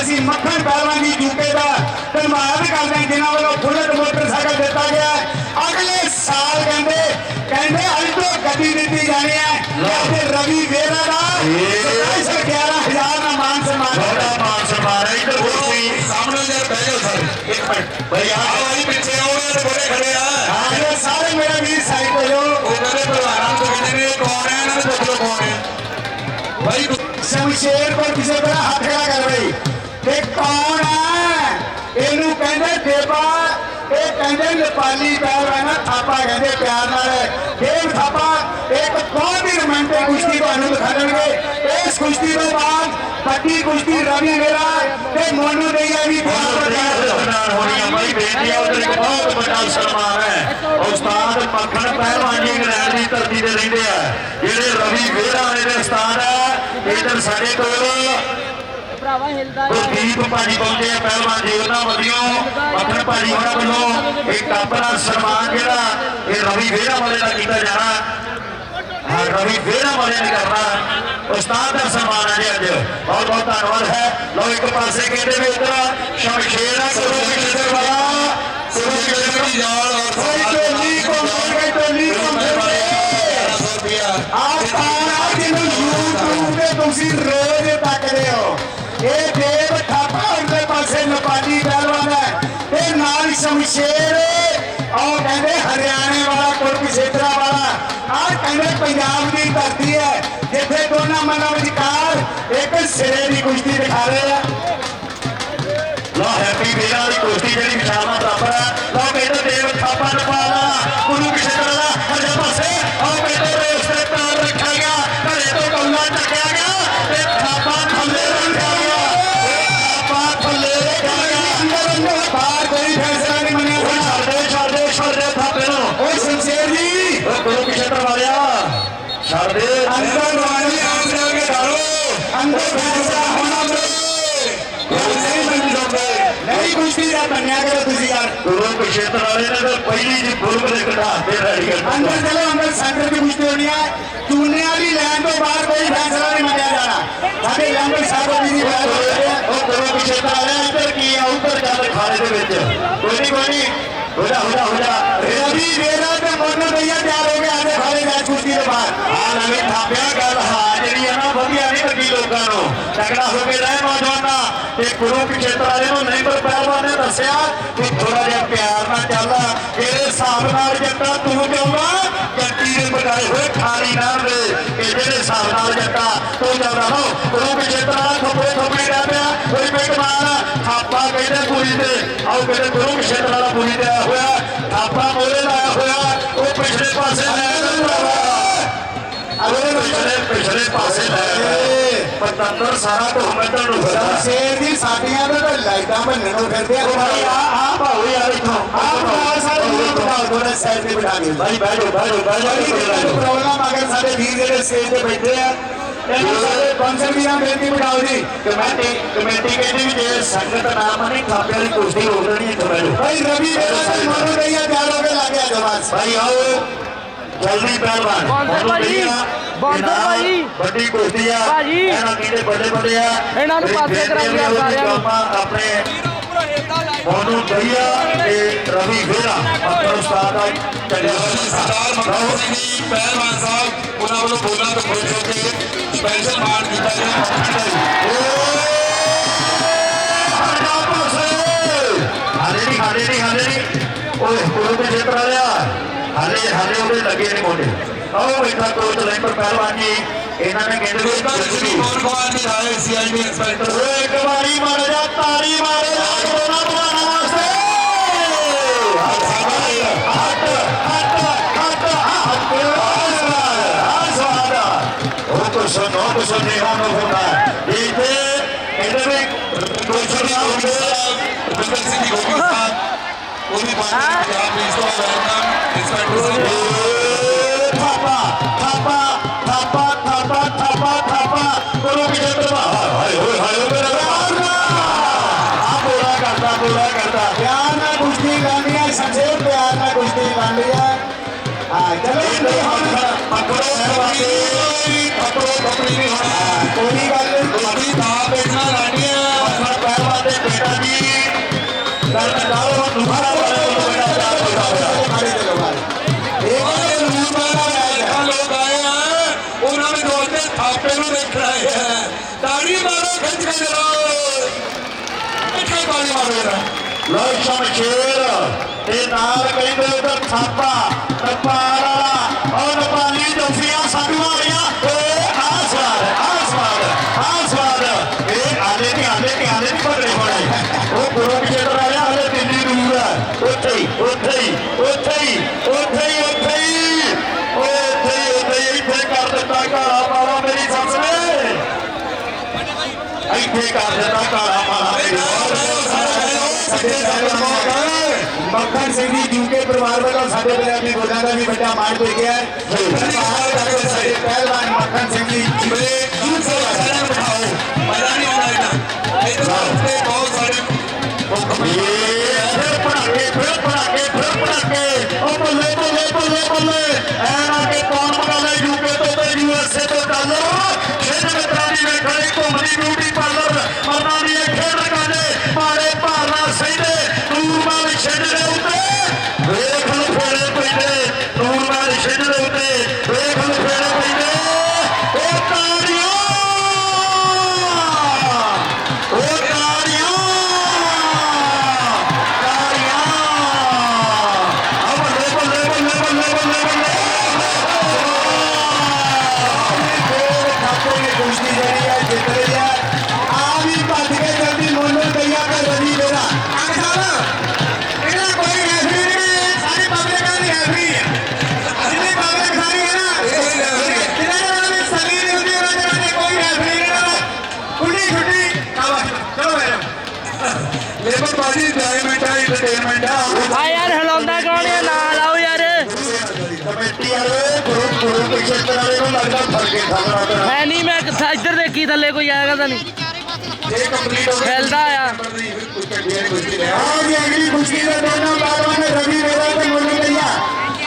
ਅਸੀਂ ਮੱਖਣ ਪਹਿਲਵਾਨ ਦੀ ਜੂਕੇ ਦਾ ਧੰਨਵਾਦ ਕਰਦੇ ਹਾਂ ਜਿਨ੍ਹਾਂ ਵੱਲੋਂ ਬੁਲਟ ਮੋਟਰਸਾਈਕਲ ਦਿੱਤਾ ਗਿਆ ਹੈ। ਅਗਲੇ ਸਾਲ ਕਹਿੰਦੇ ਕਹਿੰਦੇ ਅਲਟੋ ਗੱਡੀ ਦਿੱਤੀ ਜਾਣੀ ਹੈ। ਤੇ ਅੱਜ ਰਵੀ ਵੇਰਾ ਦਾ 11000 ਦਾ ਮਾਨ ਸਨਮਾਨ ਬੜਾ ਮਾਨ ਸਨਮਾਨ ਹੈ ਇੱਧਰ ਕੁਰਸੀ ਸਾਹਮਣੇ ਯਾਰ ਬਹਿ ਜਾਓ ਸਾਰੇ। ਇੱਕ ਮਿੰਟ। ਬਈ ਆ ਆਹ ਵਾਲੀ ਪਿੱਛੇ ਆਉਣੇ ਤੇ ਬੜੇ ਖੜੇ ਆ। ਹਾਂ ਇਹ ਸਾਰੇ ਮੇਰਾ ਵੀਰ ਸਾਈਡ ਤੇ ਜੋ ਉਹ ਕਹਿੰਦੇ ਪ੍ਰਧਾਨਾਂ ਨੂੰ ਕਹਿੰਦੇ ਨੇ ਕੌਣ ਹੈ? ਇਹਨਾਂ ਨੂੰ ਪੁੱਛ ਲਓ ਕੌਣ ਹੈ? ਭਾਈ ਸ਼ਮਸ਼ੇਰ ਕੋਲ ਕਿਸੇ ਤਰ੍ਹਾਂ ਹੱਥ ਖੜਾ ਕਹਿੰਦੇ ਨੇਪਾਲੀ ਪਹਿਲਵਾਨ ਥਾਪਾ ਕਹਿੰਦੇ ਪਿਆਰ ਨਾਲ। ਇਹ ਥਾਪਾ ਇੱਕ ਬਹੁਤ ਹੀ ਰੋਮਾਂਟਿਕ ਕੁਸ਼ਤੀ ਤੁਹਾਨੂੰ ਦਿਖਾਣਗੇ ਇਸ ਕੁਸ਼ਤੀ ਤੋਂ ਬਾਅਦ ਪੱਟੀ ਕੁਸ਼ਤੀ ਰਵੀ ਮੇਰਾ ਤੇ ਮੋਨੂ ਦਈਆ ਵੀ ਤਿਆਰ ਹੋ ਗਏ ਸਨਮਾਨ ਹੋਣੀ ਆ ਬਈ ਬੇਟੀ ਆ ਉਧਰ ਇੱਕ ਬਹੁਤ ਵੱਡਾ ਸਨਮਾਨ ਹੈ। ਉਸਤਾਦ ਮੱਖਣ ਪਹਿਲਵਾਨ ਜੀ ਇੰਗਲੈਂਡ ਦੀ ਧਰਤੀ ਤੇ ਰਹਿੰਦੇ ਆ। ਜਿਹੜੇ ਰਵੀ ਵੇਰਾ ਵਾਲੇ ਦੇ ਉਸਤਾਦ ਆ ਇੱਧਰ ਸਾਡੇ ਕੋਲ ਭਰਾਵਾ ਹਿਲਦਾ ਗੁਰਦੀਪ ਭਾਜੀ ਪਹੁੰਚੇ ਆ ਪਹਿਲਵਾਨ ਜੀ ਉਹਨਾਂ ਵੱਲੋਂ ਮੱਖਣ ਭਾਜੀ ਉਹਨਾਂ ਵੱਲੋਂ ਇੱਕ ਆਪਣਾ ਸਨਮਾਨ ਜਿਹੜਾ ਇਹ ਰਵੀ ਵੇਰਾ ਵਾਲੇ ਦਾ ਕੀਤਾ ਜਾਣਾ ਹਾਂ ਰਵੀ ਵੇਰਾ ਵਾਲੇ ਨੇ ਕਰਨਾ। ਉਸਤਾਦ ਦਾ ਸਨਮਾਨ ਹੈ ਜੀ ਅੱਜ। ਬਹੁਤ ਬਹੁਤ ਧੰਨਵਾਦ ਹੈ। ਲਓ ਇੱਕ ਪਾਸੇ ਕਹਿੰਦੇ ਵੀ ਇੱਧਰ ਨਾਲ ਸ਼ਮਸ਼ੇਰ ਕਹਿੰਦੇ ਹਰਿਆਣੇ ਵਾਲਾ ਕੁਰਕਸ਼ੇਤਰਾ ਵਾਲਾ। ਆਹ ਕਹਿੰਦੇ ਪੰਜਾਬ ਦੀ ਧਰਤੀ ਹੈ। ਜਿੱਥੇ ਦੋਨਾਂ ਮਨਾਂ ਵਿਚਕਾਰ ਇੱਕ ਸਿਰੇ ਦੀ ਕੁਸ਼ਤੀ ਦਿਖਾ ਰਹੇ ਆ। ਲਓ ਹੈਪੀ ਵੇਰਾ ਦੀ ਕੁਸ਼ਤੀ ਜਿਹੜੀ ਵਿਸ਼ਾਲਾ ਬਰਾਬਰ ਹੈ। ਦੇ। ਅੰਦਰ ਵਾਲੀ ਜਾ ਕੇ ਢਾਲੋ ਅੰਦਰ ਫੈਸਲਾ ਹੋਣਾ ਨਹੀਂ ਮੰਨੀ ਜਾਂਦੇ ਨਹੀਂ ਕੁਸ਼ਤੀ ਦਾ ਬੰਨਿਆ ਕਰੋ ਤੁਸੀਂ ਯਾਰ। ਗੁਰੂ ਕਿਸ਼ੋਰ ਵਾਲੇ ਨੇ ਤਾਂ ਪਹਿਲੀ ਜੀ ਗੁਰੂ ਦੇ ਕਢਾ ਤੇ ਰੈਡੀ ਕਰ ਅੰਦਰ ਚਲੋ ਅੰਦਰ ਸੈਂਟਰ ਦੀ ਕੁਸ਼ਤੀ ਹੋਣੀ ਹੈ ਚੂਨੇ ਵਾਲੀ ਲੈਣ ਤੋਂ ਬਾਹਰ ਕੋਈ ਫੈਸਲਾ ਨਹੀਂ ਮੰਨਿਆ ਜਾਣਾ। ਸਾਡੇ ਲੰਬੇ ਸਾਹਿਬ ਜੀ ਦੀ ਗੱਲ ਹੋ ਰਹੀ ਹੈ ਉਹ ਗੁਰੂ ਤਾਂ ਆਇਆ ਇੱਧਰ ਕੀ ਆ? ਉੱਧਰ ਚੱਲ ਖਾਲੇ ਦੇ ਵਿੱਚ। ਕੋਈ ਨਹੀਂ ਕੋਈ ਨਹੀਂ। ਹੋ ਜਾ ਹੋ ਜਾ ਹੋ ਜਾ। ਰਵੀ ਵੇਰਾ ਤੇ ਮੋਨੂ ਭਈਆ ਤਿਆਰ ਹੋ ਗਏ ਆਦੇ ਖਾਲੇ ਮੈਚ ਕੁਸ਼ਤੀ ਦੇ ਬਾਹਰ ਆ ਨਵੀਂ ਥਾਪਿਆ ਗੱਲ ਹਾਜ਼ਰੀ ਆ ਨਾ ਵਧੀਆ ਨਹੀਂ ਲੱਗੀ ਲੋਕਾਂ ਨੂੰ। ਤਗੜਾ ਹੋ ਕੇ ਰਹਿ ਨੌਜਵਾਨਾਂ। ਤੇ ਗੁਰੂ ਪਿੱਛੇ ਵਾਲੇ ਨੂੰ ਨਹੀਂ ਪਰ ਪਹਿਲਵਾਨ ਨੇ ਦੱਸਿਆ ਕਿ ਥੋੜਾ ਜਿਹਾ ਪਿਆਰ ਨਾਲ ਚੱਲ ਇਹਦੇ ਹਿਸਾਬ ਨਾਲ ਜੱਟਾ ਤੂੰ ਚਾਹੁੰਦਾ ਜੱਟੀ ਦੇ ਬਗਾਏ ਹੋਏ ਖਾਲੀ ਨਾ ਦੇ ਇਹ ਜਿਹੜੇ ਹਿਸਾਬ ਨਾਲ ਜੱਟਾ ਤੂੰ ਚਾਹੁੰਦਾ ਹੋ ਗੁਰੂ ਪਿੱਛੇ ਵਾਲਾ ਖੱਪੇ ਖੱਪੇ ਰਹਿ। ਪਿਆ ਕੋਈ ਪਿੱਟ ਮਾਰ, ਥਾਪਾ ਕਹਿੰਦੇ ਪੂਰੀ ਤੇ, ਆਓ ਕਹਿੰਦੇ ਗੁਰੂ ਪਿੱਛੇ ਵਾਲਾ ਪੂਰੀ ਤੇ ਹੋਇਆ। ਥਾਪਾ ਮੋਰੇ ਪਿਛਲੇ ਪਿਛਲੇ ਪਾਸੇ ਲੈ ਗਏ ਪਤੰਦਰ ਸਾਰਾ ਘੁੰਮਣ ਨੂੰ ਫਿਰਦਾ ਸ਼ੇਰ ਦੀ ਸਾਡੀਆਂ ਦੇ ਤਾਂ ਲਾਈਟਾਂ ਬੰਨਣ ਨੂੰ ਫਿਰਦੇ ਆ। ਭਾਈ ਆ ਆ ਭਾਉ ਯਾਰ ਇੱਥੋਂ। ਆਪ ਨਾਲ ਸਾਰੇ ਨੂੰ ਬਿਠਾਓ ਥੋੜਾ ਸਾਈਡ ਤੇ ਬਿਠਾ ਕੇ ਭਾਈ ਜਾਓ ਬਹਿ ਜਾਓ ਪ੍ਰੋਬਲਮ ਆ ਗਿਆ ਸਾਡੇ ਵੀਰ ਜਿਹੜੇ ਸਟੇਜ ਤੇ ਬੈਠੇ ਆ ਇਹਨਾਂ ਸਾਡੇ ਕੌਂਸਲ ਵੀ ਨਾਲ ਬੇਨਤੀ ਬਿਠਾਓ ਜੀ। ਕਮੇਟੀ ਕਮੇਟੀ ਕਹਿੰਦੀ ਵੀ ਜੇ ਸੰਗਤ ਨਾ ਮੰਨੇ ਖਾਪਿਆਂ ਦੀ ਕੁਰਸੀ ਹੋ ਬਹਿ ਜਾਓ। ਭਾਈ ਰਵੀ ਮੇਰਾ ਤੇ ਮਨੂ ਦਈਆ ਤਿਆਰ ਹੋ ਕੇ ਲੱਗ ਗਿਆ ਜਵਾਸ ਭਾਈ ਆਓ। ਜਲਦੀ ਪਹਿਲਵਾਨ। ਉਹਨੂੰ ਭਾਈ, ਬਾਂਦਰ ਭਾਈ। ਵੱਡੀ ਕੁਸ਼ਤੀ ਆ। ਭਾਜੀ। ਇਹਨਾਂ ਕਿਹਦੇ ਵੱਡੇ ਵੱਡੇ ਆ। ਇਹਨਾਂ ਨੂੰ ਪਾਸੇ ਕਰਾਈ ਆ ਸਾਰਿਆਂ ਨੂੰ। ਆਪਾਂ ਆਪਣੇ ਉਹਨੂੰ ਦਈਆ ਤੇ ਰਵੀ ਵੇਰਾ ਆਪਣਾ ਉਸਤਾਦ ਆ। ਸਰਦਾਰ ਮਨੋਹਰ ਸਿੰਘ ਜੀ ਪਹਿਲਵਾਨ ਸਾਹਿਬ ਉਹਨਾਂ ਵੱਲੋਂ ਬੋਲਣ ਤੋਂ ਖੁਸ਼ ਹੋ ਕੇ ਸਪੈਸ਼ਲ ਮਾਨ ਕੀਤਾ ਗਿਆ। ਹਾਲੇ ਨਹੀਂ ਹਾਲੇ ਨਹੀਂ ਓਏ ਗੁਰੂ ਦੇ ਚਿੱਤਰ ਆਇਆ ਹਾਲੇ ਹਾਲੇ ਉਹਦੇ ਲੱਗੇ ਨੇ ਮੋਢੇ। ਆਓ ਬੈਠਾ ਕੋਚ ਲੈਂਪਰ ਪਹਿਲਵਾਨ ਜੀ ਇਹਨਾਂ ਨੇ ਕਹਿੰਦੇ ਵੀ ਜਲਦੀ ਕੌਣ ਕੌਣ ਦੀ ਆਏ ਸੀਆਈਡੀ ਇੰਸਪੈਕਟਰ ਓਏ ਇੱਕ ਵਾਰੀ ਮਾਰ ਜਾ ਤਾਰੀ ਮਾਰੇ ਲਾ ਕੋਨਾ ਬਣਾਉਣ ਵਾਸਤੇ ਹੱਟ ਹੱਟ ਹੱਟ ਹੱਟ ਆ ਸਵਾਦ ਉਹ ਕੁਛ ਨੋ ਕੁਛ ਨਹੀਂ ਹੋਣਾ ਹੁੰਦਾ ਇੱਥੇ ਕਹਿੰਦੇ ਵੀ ਕੁਛ ਨਹੀਂ ਹੁੰਦਾ ਬਿੰਦਰ ਸਿੰਘ ਜੀ ਗੋਗੀ ਸਾਹਿਬ ਉਹ ਵੀ ਬਾਤ ਪੰਜਾਬ ਪੁਲਿਸ ਤੋਂ ਵੈਲਕਮ ਇੰਸਪੈਕਟਰ ਸਾਹਿਬ ਥਾਪਾ ਥਾਪਾ ਥਾਪਾ ਥਾਪਾ ਥਾਪਾ ਥਾਪਾ ਗੁਰੂ ਕੀ ਜੰਦਰ ਹਾਏ ਹੋਏ ਹਾਏ ਹੋਏ ਮੇਰਾ ਪਿਆਰ ਆ ਬੋਲਾ ਕਰਦਾ ਬੋਲਾ ਕਰਦਾ ਪਿਆਰ ਨਾਲ ਕੁਸ਼ਤੀ ਲੜਨੀ ਹੈ ਸ਼ਮਸ਼ੇਰ ਪਿਆਰ ਨਾਲ ਕੁਸ਼ਤੀ ਲੜਨੀ ਹੈ ਹਾਂ ਚਲੋ ਇਹ ਹੁਣ ਪਕੜੋ ਸਵਾਰੀ ਸ਼ਮਸ਼ੇਰ ਤੇ ਨਾਲ ਕਹਿੰਦੇ ਉਧਰ ਥਾਪਾ ਨਪਾਲ ਵਾਲਾ। ਉਹ ਨਪਾਲੀ ਜੋਫੀਆਂ ਸਾਨੂੰ ਵਾਲੀਆਂ ਏ ਆਸਵਾਦ ਆਸਵਾਦ ਆਸਵਾਦ ਇਹ ਆਲੇ ਤੇ ਆਲੇ ਤੇ ਆਲੇ ਨਹੀਂ ਪਕੜੇ ਹੋਣੇ। ਉਹ ਗੁਰੂ ਖੇਤਰ ਵਾਲਿਆ ਹਲੇ ਦਿੱਲੀ ਦੂਰ ਹੈ ਉੱਥੇ ਹੀ ਉੱਥੇ ਹੀ ਉੱਥੇ ਹੀ ਉੱਥੇ ਹੀ ਉੱਥੇ ਹੀ। ਉੱਥੇ ਹੀ ਉੱਥੇ ਹੀ, ਇੱਥੇ ਕਰ ਦਿੱਤਾ ਕਾਲਾ ਪਾਲਾ ਮੇਰੀ ਸੱਸ ਨੇ। ਇੱਥੇ ਕਰ ਦਿੱਤਾ ਕਾਲਾ ਪਾਲਾ ਮੇਰੀ ਸੱਸ ਨੇ। ਮੱਖਣ ਸਿੰਘ ਜੀ ਜੂਕੇ ਪਰਿਵਾਰ ਵੱਲੋਂ ਸਾਡੇ ਪੰਜਾਬੀ ਬੋਲਾਂ ਦਾ ਵੀ ਵੱਡਾ ਮਾਣ ਦੇ ਗਿਆ ਹੈ। ਪਰਿਵਾਰ ਕਰਕੇ ਸਾਡੇ ਪਹਿਲਵਾਨ ਮੱਖਣ ਸਿੰਘ ਜੀ ਮੇਰੇ ਦੂਰ ਸੇ ਸਾਰਿਆਂ ਨੂੰ ਬਿਠਾਓ। ਮਜ਼ਾ ਨਹੀਂ ਇਹਨਾਂ ਇੱਧਰ ਇੰਜੋਇਮੈਂਟ ਹੈ ਐਂਟਰਟੇਨਮੈਂਟ ਆ ਆ ਯਾਰ ਹਿਲਾਉਂਦਾ ਕੌਣ ਆ? ਨਾਲ ਆਓ ਯਾਰ। ਕਮੇਟੀ ਵਾਲੇ ਗੁਰੂ ਗੁਰੂ ਦੇ ਖੇਤਰ ਵਾਲੇ ਨੂੰ ਲੱਗਦਾ ਫਰਕੇ ਖਾਣਾ ਪੈਣਾ ਮੈਂ ਨਹੀਂ ਮੈਂ ਕਿੱਥਾ ਇੱਧਰ ਦੇਖੀ ਥੱਲੇ ਕੋਈ ਆਏਗਾ ਤਾਂ ਨਹੀਂ। ਇਹ ਕੰਪਲੀਟ ਹੋ ਗਿਆ। ਹਿਲਦਾ ਆ। ਆਹ ਜੀ ਅਗਲੀ ਕੁਸ਼ਤੀ ਦੇ ਦੋਨੋਂ ਪਹਿਲਵਾਨ ਰਵੀ ਮੇਰਾ ਤੇ ਮੋਨੂ ਦਈਆ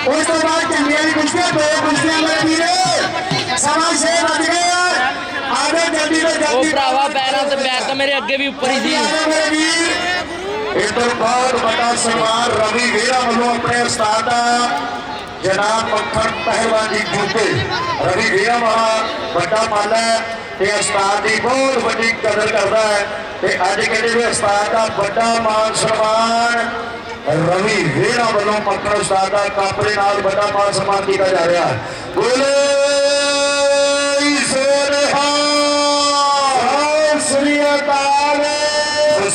ਉਸ ਤੋਂ ਬਾਅਦ ਚੰਗੀਆਂ ਦੀ ਕੁਸ਼ਤੀ ਦੋ ਕੁਸ਼ਤੀਆਂ ਮੇਰੇ ਵੀਰੇ ਸਮਾਂ ਛੇ ਵੱਜ ਗਏ ਆ। ਆਗੇ ਜਲਦੀ ਤੋਂ ਉਹ ਜਲਦੀ ਭਰਾਵਾ ਪੈਰਾਂ ਤੇ ਪੈਰ ਤਾਂ ਮੇਰੇ ਅੱਗੇ ਵੀ ਉੱਪਰ ਹੀ ਸੀ। ਆਗੇ ਮੇਰੇ ਵੀਰ ਇਧਰ ਬਹੁਤ ਵੱਡਾ ਸਨਮਾਨ ਰਵੀ ਵੇਰਾ ਵੱਲੋਂ ਆਪਣੇ ਉਸਤਾਦ ਦਾ ਜਨਾਬ ਮੱਖਣ ਪਹਿਲਵਾਨ ਜੀ ਜੂਕੇ ਰਵੀ ਵੀਰਾ ਵਾਲਾ ਵੱਡਾ ਮਾਲ ਤੇ ਉਸਤਾਦ ਦੀ ਬਹੁਤ ਵੱਡੀ ਕਦਰ ਕਰਦਾ ਹੈ ਤੇ ਅੱਜ ਕਹਿੰਦੇ ਵੀ ਉਸਤਾਦ ਦਾ ਵੱਡਾ ਮਾਨ ਸਨਮਾਨ ਰਵੀ ਵੀਰਾ ਵੱਲੋਂ ਮੱਖਣ ਉਸਤਾਦ ਦਾ ਕੱਪ ਨਾਲ ਵੱਡਾ ਮਾਨ ਸਨਮਾਨ ਕੀਤਾ ਜਾ ਰਿਹਾ ਬੋਲੇ ਸੋਨਹਾ। ਸ੍ਰੀ ਅਕਾਲ।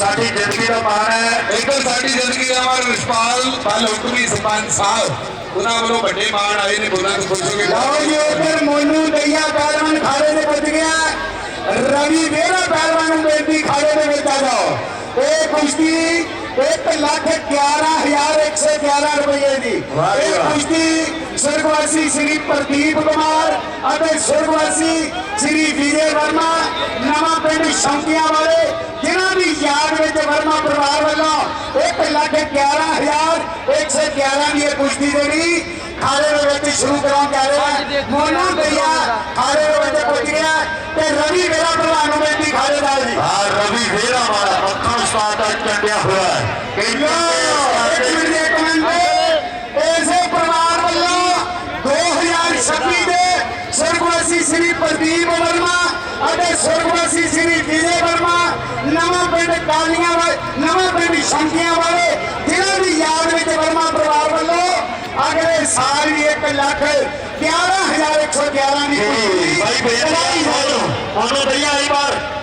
ਸਾਡੀ ਜ਼ਿੰਦਗੀ ਦਾ ਮਾਣ ਹੈ। ਇੱਧਰ ਸਾਡੀ ਜ਼ਿੰਦਗੀ ਦਾ ਮਾਰ ਰਿਸ਼ਪਾਲ ਪਾਲ ਹੁਕਮੀ ਸਰਪੰਚ ਸਾਹਿਬ ਉਹਨਾਂ ਵੱਲੋਂ ਵੱਡੇ ਮਾਣ ਆਏ ਨੇ ਬੋਲਾਂ ਤੋਂ ਪੁੱਛੋਗੇ। ਲਓ ਜੀ ਉਧਰ ਮੋਨੂ ਦਈਆ ਪਹਿਲਵਾਨ ਖਾੜੇ ਤੇ ਪੁੱਜ ਗਿਆ। ਰਵੀ ਵੇਰਾ ਪਹਿਲਵਾਨ ਨੂੰ ਬੇਨਤੀ ਖਾੜੇ ਦੇ ਵਿੱਚ ਆ ਜਾਓ। ਇਹ ਕੁਸ਼ਤੀ 1 ਲੱਖ 11111 ਰੁਪਏ ਦੀ। ਇਹ। ਕੁਸ਼ਤੀ ਸੁਰਗਵਾਸੀ ਸ੍ਰੀ ਪ੍ਰਦੀਪ ਕੁਮਾਰ ਅਤੇ ਸੁਰਗਵਾਸੀ ਸ੍ਰੀ ਵਿਜੇ ਵਰਮਾ ਨਵਾਂ ਪਿੰਡ ਸ਼ੌਂਕੀਆਂ ਵਾਲੇ ਜਿਨ੍ਹਾਂ ਦੀ ਯਾਦ ਵਿੱਚ ਵਰਮਾ ਪਰਿਵਾਰ ਵੱਲੋਂ 1 ਲੱਖ 11111 ਦੀ ਇਹ ਕੁਸ਼ਤੀ ਜਿਹੜੀ ਖਾੜੇ ਦੇ ਵਿੱਚ ਸ਼ੁਰੂ ਕਰਾਉਣ ਜਾ ਰਹੇ ਹਾਂ ਮੋਨੂ ਦਈਆ ਖਾੜੇ ਦੇ ਵਿੱਚ ਪਹੁੰਚ ਗਿਆ ਤੇ ਰਵੀ ਮੇਰਾ ਪ੍ਰਧਾਨ ਨੂੰ ਬੇਨਤੀ ਖਾੜੇ ਦਾ ਜੀ ਆ ਰਵੀ ਵੀਰਾ ਵਾਲਾ ਮੱਖਣ ਉਸਤਾਦ ਦਾ ਚੰਡਿਆ ਹੋਇਆ ਹੈ ਲੋ ਇੱਕ ਮਿੰਟ ਦੇ ਕਮੈਂਟ ਇਸੇ ਪਰਿਵਾਰ ਵੱਲੋਂ 2026 ਦੇ ਸੁਰਗਵਾਸੀ ਸ੍ਰੀ ਪ੍ਰਦੀਪ ਵਰਮਾ ਅਤੇ ਸੁਰਗਵਾਸੀ ਸ੍ਰੀ ਵਿਜੇ ਵਰਮਾ ਨਵਾਂ ਪਿੰਡ ਕਾਲੀਆਂ ਵਾਲੇ ਨਵਾਂ ਪਿੰਡ ਸ਼ੰਕੀਆਂ ਵਾਲੇ ਜਿਨ੍ਹਾਂ ਦੀ ਯਾਦ ਵਿੱਚ ਵਰਮਾ ਪਰਿਵਾਰ ਵੱਲੋਂ ਅਗਲੇ ਸਾਲ ਵੀ 1 ਲੱਖ 11111 ਦੀ ਭਾਈ ਬੇਟਾ ਉਹਨੂੰ ਭਈਆ ਇੱਕ ਵਾਰ।